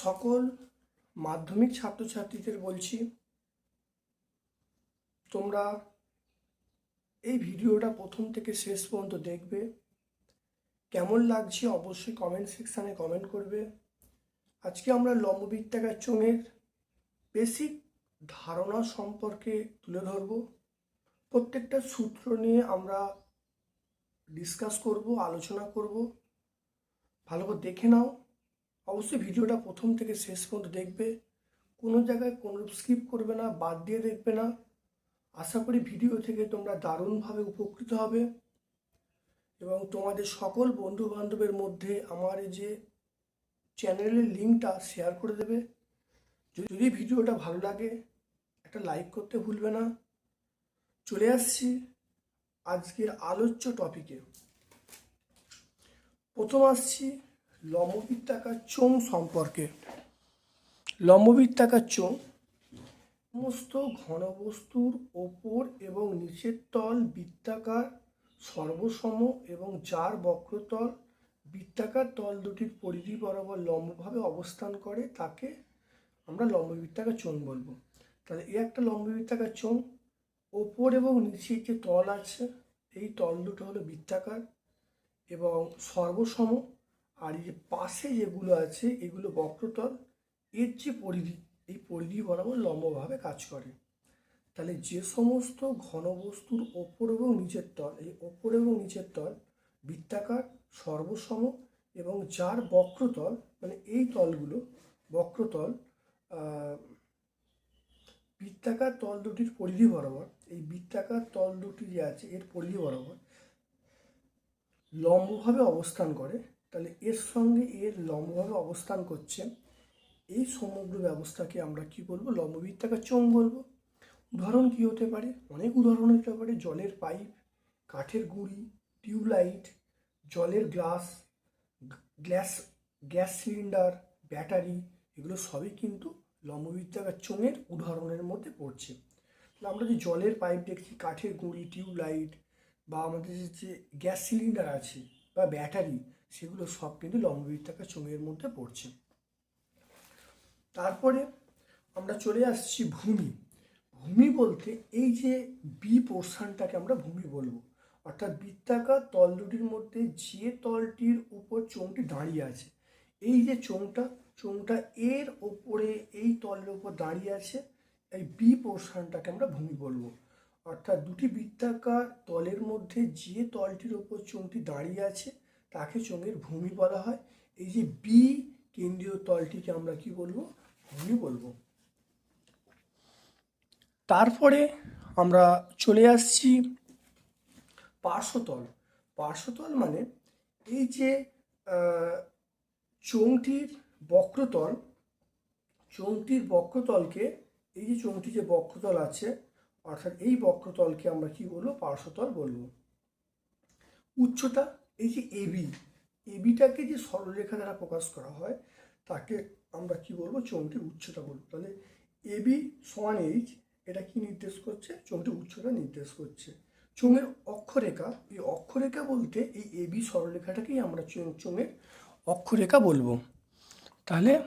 সকল মাধ্যমিক ছাত্রছাত্রীদের বলছি তোমরা এই ভিডিওটা প্রথম থেকে শেষ পর্যন্ত দেখবে। কেমন লাগছে অবশ্যই কমেন্ট সেকশানে কমেন্ট করবে। আজকে আমরা লম্ববৃত্তাকার চোঙের বেসিক ধারণা সম্পর্কে তুলে ধরব। প্রত্যেকটা সূত্র নিয়ে আমরা ডিসকাস করব, আলোচনা করব। ভালো করে দেখে নাও। অবশ্যই ভিডিওটা প্রথম থেকে শেষ পর্যন্ত দেখবে। কোনো জায়গায় কোনো স্কিপ করবে না, বাদ দিয়ে দেখবে না। আশা করি ভিডিও থেকে তোমরা দারুণভাবে উপকৃত হবে। এবং তোমাদের সকল বন্ধু বান্ধবের মধ্যে আমার এই যে চ্যানেলের লিঙ্কটা শেয়ার করে দেবে। যদি ভিডিওটা ভালো লাগে, একটা লাইক করতে ভুলবে না। চলে আসছি আজকের আলোচ্য টপিকে প্রথম আসছি লম্ববৃত্তাকার চোঙ সম্পর্কে। লম্ববৃত্তাকার চোঙ সমস্ত ঘনবস্তুর ওপর এবং নিচের তল বৃত্তাকার সর্বসম এবং যার বক্রতল বৃত্তাকার তল দুটির পরিধি বরাবর লম্বভাবে অবস্থান করে তাকে আমরা লম্ববৃত্তাকার চোঙ বলব। তাহলে এই একটা লম্ববৃত্তাকার চোঙ, ওপর এবং নিচে যে তল আছে, এই তল দুটো হলো বৃত্তাকার এবং সর্বসম। আর এই যে পাশে যেগুলো আছে, এগুলো বক্রতল, এর যে পরিধি, এই পরিধি বরাবর লম্বভাবে কাজ করে। তাহলে যে সমস্ত ঘনবস্তুর ওপর এবং নিচের তল, এই ওপর এবং নিচের তল, বৃত্তাকার, সর্বসম এবং যার বক্রতল মানে এই তলগুলো, বক্রতল বৃত্তাকার তল দুটির পরিধি বরাবর, এই বৃত্তাকার তল দুটি যে আছে, এর পরিধি বরাবর লম্বভাবে অবস্থান করে, তাহলে এর সঙ্গে এর লম্বভাবে অবস্থান করছে, এই সমগ্র ব্যবস্থাকে আমরা কি বলব? লম্ববৃত্তাকার চোঙ বলব। উদাহরণ কি হতে পারে? অনেক উদাহরণ হতে পারে। জলের পাইপ, কাঠের গুঁড়ি, টিউবলাইট, জলের glass gas gas cylinder, battery, এগুলো সবই কিন্তু লম্ববৃত্তাকার চোঙের উদাহরণের মধ্যে পড়ছে। আমরা যে জলের পাইপ দেখছি, কাঠের গুঁড়ি, টিউবলাইট বা আমাদের যে- যে গ্যাস সিলিন্ডার আছে বা ব্যাটারি, সেগুলো সব কিন্তু লম্ববৃত্তাকার চোঙের মধ্যে পড়ছে। তারপরে আমরা চলে আসছি ভূমি। ভূমি বলতে এই যে বি পোর্শনটাকে আমরা ভূমি বলব। অর্থাৎ বৃত্তাকার তল দুটির মধ্যে যে তলটির উপর চোঙটি দাঁড়িয়ে আছে, এই যে চোঙটা চোঙটা এর ওপরে এই তলের উপর দাঁড়িয়ে আছে, এই বি পোর্শনটাকে আমরা ভূমি বলব। অর্থাৎ দুটি বৃত্তাকার তলের মধ্যে যে তলটির ওপর চোঙটি দাঁড়িয়ে আছে, তাকে চোঙের ভূমি বলা হয়। এই যে বি কেন্দ্রীয় তলটিকে আমরা কি বলব? ভূমি বলব। তারপরে আমরা চলে আসছি পার্শ্বতল। পার্শ্বতল মানে এই যে চোঙটির বক্রতল, চোঙটির বক্রতলকে, এই যে চোঙটি যে বক্রতল আছে, অর্থাৎ এই বক্রতলকে আমরা কি বলব? পার্শ্বতল বলব। উচ্চতা, এই যে এবি এবিটাকে যে সরলরেখা দ্বারা প্রকাশ করা হয়, তাকে আমরা কি বলব? চোঙটির উচ্চতা বলব। তাহলে এবি সমান এইচ এটা কি নির্দেশ করছে? চোঙটির উচ্চতা নির্দেশ করছে। চোঙের অক্ষরেখা, এই অক্ষরেখা বলতে এই এবি সরলরেখাটাকেই আমরা চোঙ- চোঙের অক্ষরেখা বলব। তাহলে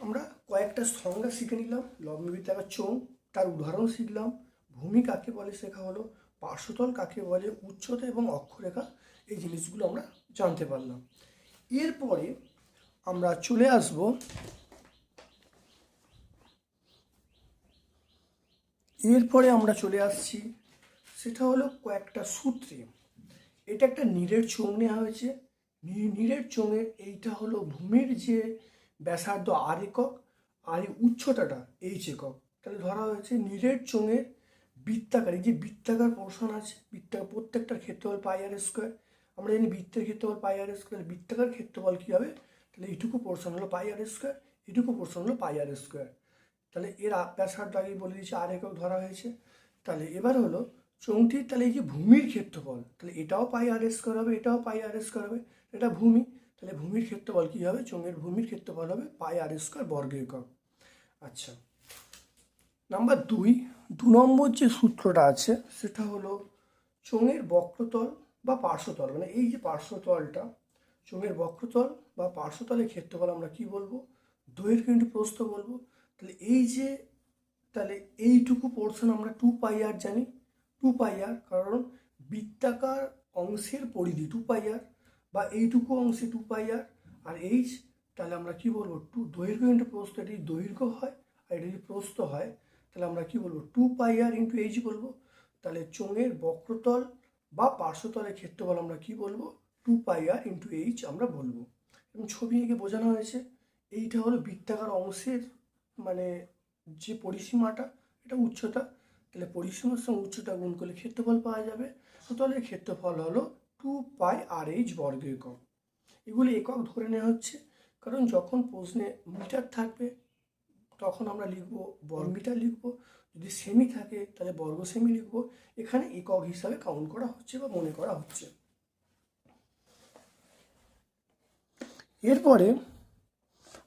আমরা কয়েকটা সংজ্ঞা শিখে নিলাম। লম্ববৃত্তাকার চোঙ, তার উদাহরণ শিখলাম। ভূমি কাকে বলে শেখা হলো। পার্শ্বতল কাকে বলে। উচ্চতা এবং অক্ষরেখা, এই জিনিসগুলো আমরা জানতে পারলাম। এরপরে আমরা চলে আসব এরপরে আমরা চলে আসছি, সেটা হলো কয়েকটা সূত্রে। এটা একটা নীরের চোঙ নেওয়া হয়েছে। নীরের চোঙের এইটা হলো ভূমির যে ব্যাসার্ধ আর একক আর উচ্চতাটা এইচ একক। তাহলে ধরা হয়েছে নীরের চোঙের বৃত্তাকার, এই যে বৃত্তাকার পোর্শন আছে, বৃত্তাকার প্রত্যেকটার ক্ষেত্রফল পাই আর স্কোয়ার আমরা জানি বৃত্তের ক্ষেত্রফল পাই আর স্কোয়ার বৃত্তাকার ক্ষেত্রফল কী হবে? তাহলে এইটুকু পোর্শন হলো পাই আর স্কোয়ার এইটুকু পোর্শন হলো পাই আর স্কোয়ার তাহলে এর ব্যাসার্ধ আগেই বলে দিয়েছি, আর একক ধরা হয়েছে। তাহলে এবার হলো চোঙটির তাহলে এই যে ভূমির ক্ষেত্রফল, তাহলে এটাও পাই আর স্কোয়ার হবে, এটাও পাই আর স্কোয়ার হবে, এটা ভূমি। তাহলে ভূমির ক্ষেত্রফল কী হবে? চোঙের ভূমির ক্ষেত্রফল হবে পাই আর স্কোয়ার বর্গ একক আচ্ছা নাম্বার দুই, দু নম্বর যে সূত্রটা আছে, সেটা হলো চোঙের বক্রতল বা পার্শ্বতল। মানে এই যে পার্শ্বতলটা, চোঙের বক্রতল বা পার্শ্বতলের ক্ষেত্রফল আমরা কি বলব? দৈর্ঘ্য ইন্টু প্রস্থ বলব। তাহলে এই যে, তাহলে এইটুকু পোর্শন আমরা টু পাই আর জানি। টু পাই আর কারণ বৃত্তাকার অংশের পরিধি টু পাই আর বা এইটুকু অংশে টু পাই আর আর এইচ তাহলে আমরা কি বলব? টু দৈর্ঘ্য ইন্টু প্রস্থ এটি দৈর্ঘ্য হয়, আর এটা যদি প্রস্থ হয়, তাহলে আমরা কি বলব? Two pi r into h বলব। তাহলে চোঙের বক্রতল বা পার্শ্বতলের ক্ষেত্রফল আমরা কি বলব? Two pi r into h আমরা বলব। এবং ছবি এঁকে বোঝানো হয়েছে, এইটা হলো বৃত্তাকার অংশের মানে যে পরিসীমাটা, এটা উচ্চতা, তাহলে পরিসীমার সঙ্গে উচ্চতা গুণ করলে ক্ষেত্রফল পাওয়া যাবে। তো তাহলে ক্ষেত্রফল হলো টু পাই আর এইচ বর্গ একক। এগুলি একক ধরে নেওয়া হচ্ছে, কারণ যখন প্রশ্নে মিটার থাকবে, তখন আমরা লিখব বর্গমিটার লিখব। যদি সেমি থাকে, তাহলে বর্গ সেমি লিখব। এখানে একক হিসাবে কাউন্ট করা হচ্ছে বা মনে করা হচ্ছে। এরপরে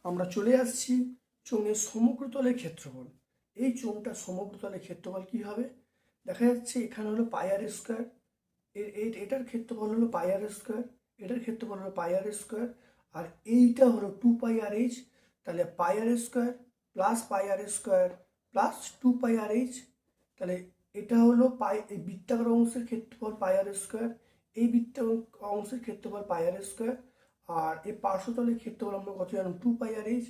আমরা চলে আসছি চোঙের সমগ্রতলের ক্ষেত্রফল এই চোঙটা সমগ্রতলের ক্ষেত্রফল কি হবে দেখা যাচ্ছে এখানে হলো পায়ার স্কোয়ার এর এটার ক্ষেত্রফল হলো পায়ার স্কোয়ার এটার ক্ষেত্রফল হলো পায়ার স্কোয়ার আর এইটা হলো টু পাই আর এইচ তাহলে pi r square plus pi r square plus two pi r h তাহলে এটা হলো পাই এই বৃত্তাকার অংশের ক্ষেত্রফল পায়ার স্কোয়ার এই বৃত্ত অংশের ক্ষেত্রফল পায়ার স্কোয়ার আর এই পার্শ্বতলের ক্ষেত্রফল আমরা কত জানো টু পাই আর এইচ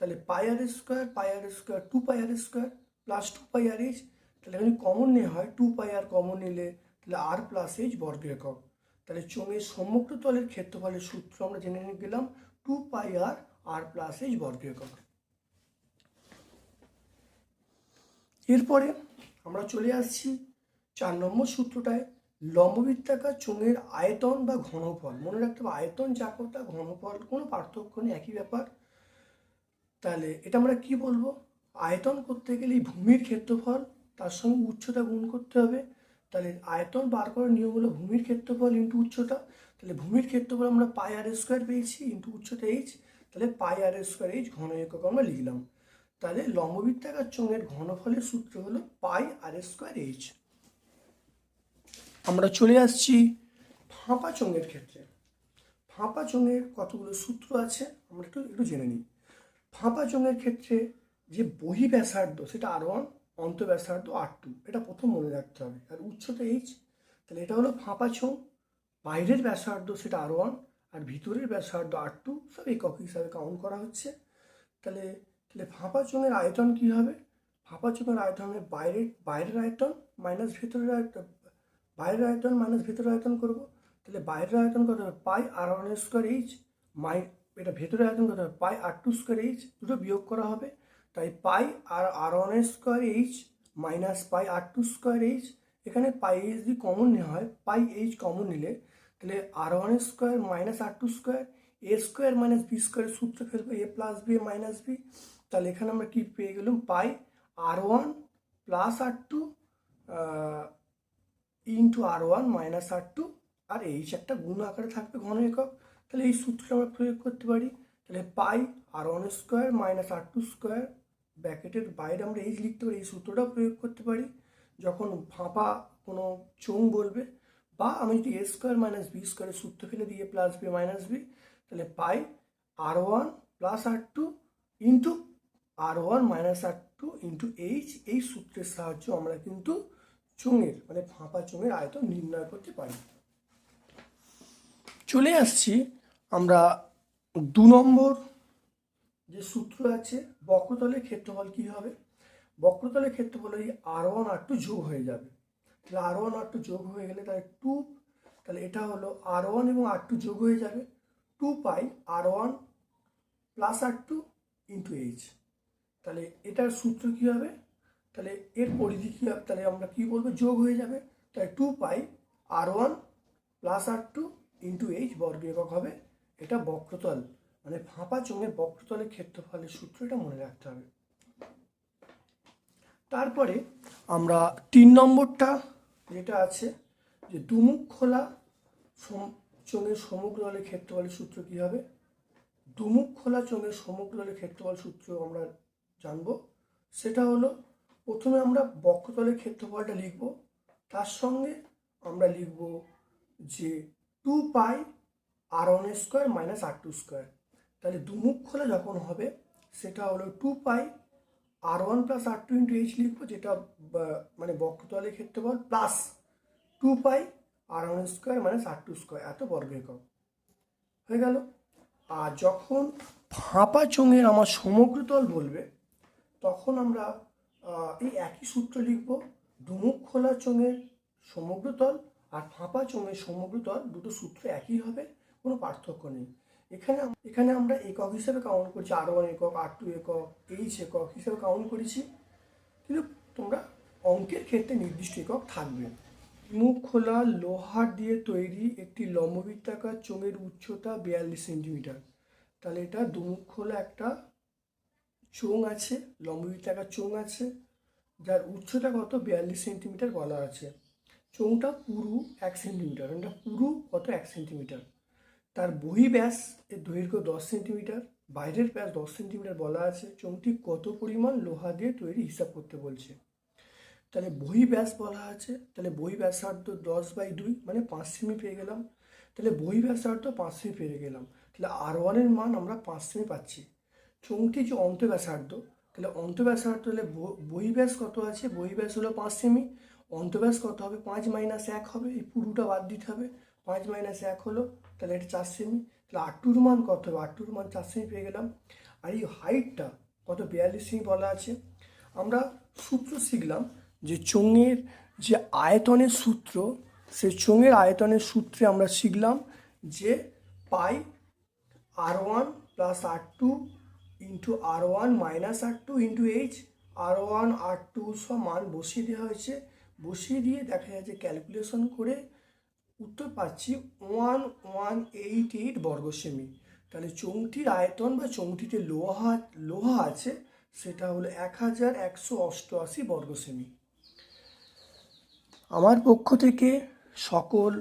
তাহলে pi pi r square pi r square two pi r square plus two pi r h তাহলে এখানে কমন নেওয়া হয় টু পাই আর কমন নিলে তাহলে আর প্লাস এইচ বর্গ একক। তাহলে চোঙের সমগ্র তলের ক্ষেত্রফলের সূত্র আমরা জেনে নিয়ে গেলাম two pi r r plus h বর্গ একক। এরপরে আমরা চলে আসছি চার নম্বর সূত্রটায়, লম্ববৃত্তাকার চোঙের আয়তন বা ঘনফল। মনে রাখতে হবে, আয়তন চাকতা ঘনফল কোনো পার্থক্য নেই, একই ব্যাপার। তাহলে এটা আমরা কি বলব? আয়তন করতে গেলে ভূমির ক্ষেত্রফল, তার সঙ্গে উচ্চতা গুণ করতে হবে। তাহলে আয়তন বার করার নিয়ম হলো ভূমির ক্ষেত্রফল ইন্টু উচ্চতা। তাহলে ভূমির ক্ষেত্রফল আমরা পাই আর স্কোয়ার পেয়েছি ইন্টু উচ্চতা এইচ তাহলে পাই আর স্কোয়ার এইচ ঘন একক আমরা লিখলাম। তাহলে লম্ববৃত্তাকার চোঙের ঘনফলের সূত্র হলো পাই আর স্কোয়ার এইচ আমরা চলে আসছি ফাঁপা চোঙের ক্ষেত্রে। ফাঁপা চোঙের কতগুলো সূত্র আছে? আমরা একটু একটু জেনে নিই। ফাঁপা চোঙের ক্ষেত্রে যে বহি ব্যাসার্ধ সেটা আর ওয়ান অন্ত ব্যাসার্ধ আর টু এটা প্রথম মনে রাখতে হবে। আর উচ্চতা এইচ তাহলে এটা হলো ফাঁপা চোঙ বাইরের ব্যাসার্ধ সেটা আর ওয়ান আর ভিতরের ব্যাসার্ধ আর টু সব একক হিসাবে কাউন্ট করা হচ্ছে। তাহলে তাহলে ফাঁপা চোঙের আয়তন কী হবে? ফাঁপা চোঙের আয়তন হবে বাইরের বাইরের আয়তন মাইনাস ভেতরের আয়তন বাইরের আয়তন মাইনাস ভেতরের আয়তন করব। তাহলে বাইরের আয়তন কত হবে? Pi r one square h মাই এটা ভেতরে আয়তন কত? হবে pi r two square h দুটো বিয়োগ করা হবে। তাই pi r r one square h minus pi r two square h এখানে পাই এইচ যদি কমন নেওয়া হয়, পাই এইচ কমন নিলে, তাহলে r one square minus r two square a square minus b স্কোয়ারের সূত্র ফেলব a plus b minus b তাহলে এখানে আমরা কি পেয়ে গেলাম? Pi r one plus r two into r one minus r two r h একটা গুণ আকারে থাকবে ঘন একক। তাহলে এই সূত্রটা আমরা প্রয়োগ করতে পারি। তাহলে pi r one square minus r two square ব্র্যাকেটের বাইরে আমরা এইচ লিখতে পারি, এই সূত্রটাও প্রয়োগ করতে পারি। যখন ফাঁপা কোনো চোং বলবে বা আমি যদি এ স্কোয়ার মাইনাস বি স্কোয়ারের সূত্র ফেলে দিয়ে প্লাস বি মাইনাস বি তাহলে pi r one plus r two into r one minus r two into h এই সূত্রের সাহায্যে আমরা কিন্তু চোঙের মানে ফাঁপা চোঙের আয়তন নির্ণয় করতে পারি। চলে আসছি আমরা দু নম্বর যে সূত্র আছে, বক্রতলের ক্ষেত্রফল কি হবে? বক্রতলের ক্ষেত্রফল এই আর ওয়ান আর টু যোগ হয়ে যাবে। তাহলে আর ওয়ান আর টু যোগ হয়ে গেলে তাহলে টু তাহলে এটা হলো আর ওয়ান এবং আর টু যোগ হয়ে যাবে। Two pi r one plus r two into h তাহলে এটার সূত্র কী হবে? তাহলে এর পরিধি কী হবে? তাহলে আমরা কী বলব? যোগ হয়ে যাবে। তাহলে two pi r one plus r two into h বর্গ একক হবে। এটা বক্রতল। মানে ফাঁপা চোঙের বক্রতলের ক্ষেত্রফলের সূত্র এটা মনে রাখতে হবে। তারপরে আমরা তিন নম্বরটা যেটা আছে, যে দুমুখ খোলা চোঙের সমগ্রতলের ক্ষেত্রফলের সূত্র কী হবে? দুমুখ খোলা চোঙের সমগ্রতলের ক্ষেত্রফল সূত্র আমরা জানব। সেটা হলো, প্রথমে আমরা বক্রতলের ক্ষেত্রফলটা লিখব। তার সঙ্গে আমরা লিখব যে two pi r one square minus r two square তাহলে দুমুখ খোলা যখন হবে, সেটা হলো two pi r one plus r two into h লিখব, যেটা মানে বক্ষতলের ক্ষেত্রফল plus two pi r one square minus r two square এত বর্গ একক। হয়ে গেল। আর যখন ফাঁপা চোঙের আমার সমগ্রতল বলবে, তখন আমরা এই একই সূত্র লিখব, দুমুখ খোলা চোঙের সমগ্রতল আর ফাঁপা চোঙের সমগ্রতল দুটো সূত্র একই হবে। কোনো পার্থক্য নেই। এখানে এখানে আমরা একক হিসেবে কাউন্ট করছি আর ওয়ান একক আর টু একক এইচ একক হিসেবে কাউন্ট করেছি। কিন্তু তোমরা অঙ্কের ক্ষেত্রে নির্দিষ্ট একক থাকবে। মুখ খোলা লোহার দিয়ে তৈরি একটি লম্ববৃত্তাকার চোঙের উচ্চতা বিয়াল্লিশ সেন্টিমিটার। তাহলে এটা দুমুখ খোলা একটা চোঙ আছে, লম্ববৃত্তাকার চোঙ আছে, যার উচ্চতা কত? বিয়াল্লিশ সেন্টিমিটার বলা আছে। চোঙটা পুরু এক সেন্টিমিটার এটা পুরু কত? এক সেন্টিমিটার। তার বহি ব্যাস এর দৈর্ঘ্য দশ সেন্টিমিটার, বাইরের ব্যাস দশ সেন্টিমিটার বলা আছে, চোঙটি কত পরিমাণ লোহা দিয়ে তৈরি হিসাব করতে বলছে। তাহলে বহি ব্যাস বলা আছে, তাহলে বহি ব্যাসার্ধ দশ বাই দুই মানে পাঁচ সেমি পেয়ে গেলাম। তাহলে বহি ব্যাসার্ধ পাঁচ সেমি পেয়ে গেলাম। তাহলে আর ওয়ানের মান আমরা পাঁচ সেমি পাচ্ছি। চোঙটি যে অন্ত ব্যাসার্ধ তাহলে অন্ত ব্যাসার্ধ হলে ব- বহি ব্যাস কত আছে? বহি ব্যাস হলো পাঁচ সেমি। অন্ত ব্যাস কত হবে? পাঁচ মাইনাস এক হবে, এই পুরোটা বাদ দিতে হবে। পাঁচ মাইনাস এক হলো, তাহলে এটা চার সেমি তাহলে আটটুর মান কত হবে? আটটুর মান চার সেমি পেয়ে গেলাম। আর এই হাইটটা কত? বিয়াল্লিশ সেমি বলা আছে। আমরা সূত্র শিখলাম যে চোঙের যে আয়তনের সূত্র সে চোঙের আয়তনের সূত্রে আমরা শিখলাম যে pi r one plus r two into r one minus r two into h r one r two সব মান বসিয়ে দেওয়া হয়েছে। বসিয়ে দিয়ে দেখা যাচ্ছে ক্যালকুলেশন করে উত্তর পাচ্ছি ওয়ান ওয়ান এইট এইট বর্গ সেমি তাহলে চোঙটির আয়তন বা চোঙটিতে লোহা লোহা আছে, সেটা হলো এক হাজার একশো অষ্টআশি বর্গ সেমি আমার পক্ষ থেকে সকল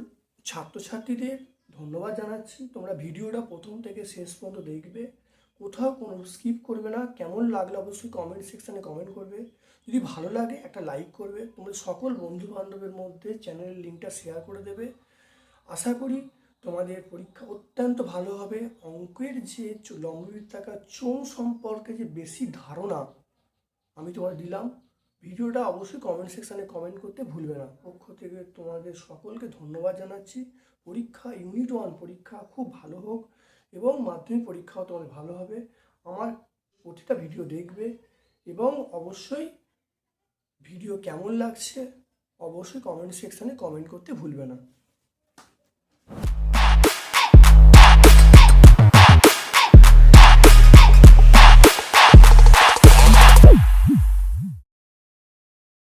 ছাত্রছাত্রীদের ধন্যবাদ জানাচ্ছি। তোমরা ভিডিওটা প্রথম থেকে শেষ পর্যন্ত দেখবে। কোথাও কোনো স্কিপ করবে না। কেমন লাগল অবশ্যই কমেন্ট সেকশানে কমেন্ট করবে। যদি ভালো লাগে একটা লাইক করবে। তোমরা সকল বন্ধু বান্ধবের মধ্যে চ্যানেলের লিঙ্কটা শেয়ার করে দেবে। আশা করি তোমাদের পরীক্ষা অত্যন্ত ভালো হবে। অঙ্কের যে চ- লম্ববৃত্তাকার চোঙ সম্পর্কে যে বেশি ধারণা আমি তোমার দিলাম, ভিডিওটা অবশ্যই কমেন্ট সেকশানে কমেন্ট করতে ভুলবে না। পক্ষ থেকে তোমাদের সকলকে ধন্যবাদ জানাচ্ছি। পরীক্ষা ইউনিট ওয়ান পরীক্ষা খুব ভালো হোক এবং মাধ্যমিক পরীক্ষাও তোমাদের ভালো হবে। আমার প্রতিটা ভিডিও দেখবে এবং অবশ্যই ভিডিও কেমন লাগছে অবশ্যই কমেন্ট সেকশানে কমেন্ট করতে ভুলবে না।